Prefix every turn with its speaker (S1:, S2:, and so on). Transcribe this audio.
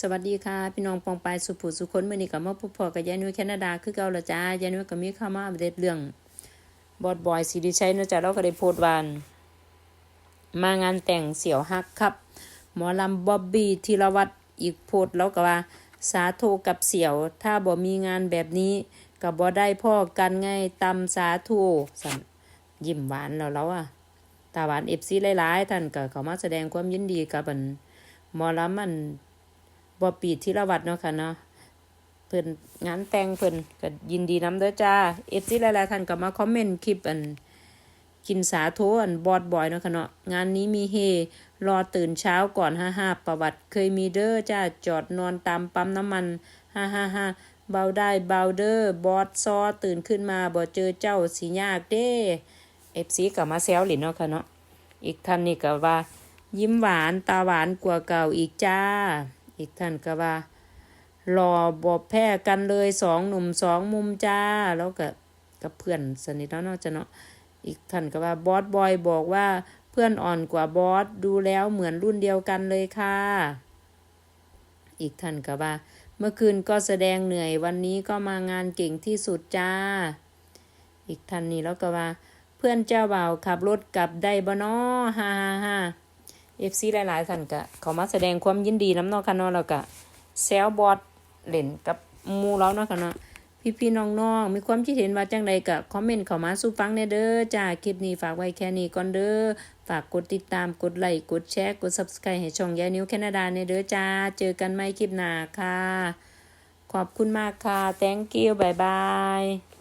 S1: สวัสดีค่ะ พี่น้องปองปายสุภูสุคนมื่อนี้ก็มาพบพอกับยายนุ้ยแคนาดาคือเก่าละจ้ายายนุ้ยก็มีข้ามาอัปเดตเรื่อง บอดบอยสิริชัยนะจ้ะเราก็ได้โพสต์วานมางานแต่งเสี่ยวฮักครับ หมอลำบ๊อบบี้ธีรวัตรอีกโพสต์แล้วก็ว่า สาโทกับเสี่ยว ถ้าบ่มีงานแบบนี้ก็บ่ได้พ่อกันไงตำสาโทสันยิ้มหวานแล้วแล้วอะตาหวานเอฟซีหลายๆท่านก็เข้ามาแสดงความยินดีกับอันหมอลำมัน บอปีธีรวัตรเนาะค่ะเนาะเพิ่นงานแต่งเพิ่นก็ยินดีน้ำเด้อจ้าเอฟซีหลายๆท่านก็มาคอมเมนต์คลิปอันกินสาโทอันบอดบอยเนาะค่ะเนาะงานนี้มีเฮรอตื่นเช้าก่อนห้าห้าประวัติเคยมีเด้อจ้าจอดนอนตามปั๊มน้ำมันห้าห้าห้าเบาได้เบาเด้อบอสซอตื่นขึ้นมาบ่เจอเจ้าสิยากเด้เอฟซีกับมาแซวหลินเนาะค่ะเนาะอีกท่านนี่ก็ว่า ยิ้มหวานตาหวานกว่าเก่าอีกจ้า อีกท่านก็ว่า รอบอบแพ้กันเลยสองหนุ่มสองมุมจ้า แล้วก็กับเพื่อนสนิทแล้วเนาะจ้ะเนาะอีกท่านก็ว่าบอสบอยบอกว่าเพื่อนอ่อนกว่าบอสดูแล้วเหมือนรุ่นเดียวกันเลยค่ะ อีกท่านก็ว่า เมื่อคืนก็แสดงเหนื่อยวันนี้ก็มางานเก่งที่สุดจ้า อีกท่านนี้แล้วก็ว่า เพื่อนเจ้าบ่าวขับรถกลับได้บ่นอฮ่าฮ่า เอฟซีหลายๆท่านก็เขามาแสดงความยินดีน้ำนอค่ะเนาะแล้วก็แซวบอสเล่นกับมูเราเนาะค่ะเนาะพี่พี่ๆน้องๆมีความคิดเห็นว่าจังใดก็คอมเมนต์เข้ามาสู่ฟังแน่เด้อจ้าคลิปนี้ฝากไว้แค่นี้ก่อนเด้อฝากกดติดตามกดไลค์กดแชร์กด Subscribe ให้ช่องยายนิวแคนาดาแน่เด้อจ้าเจอกันใหม่คลิปหน้าค่ะ ขอบคุณมากค่ะ thank you บายบาย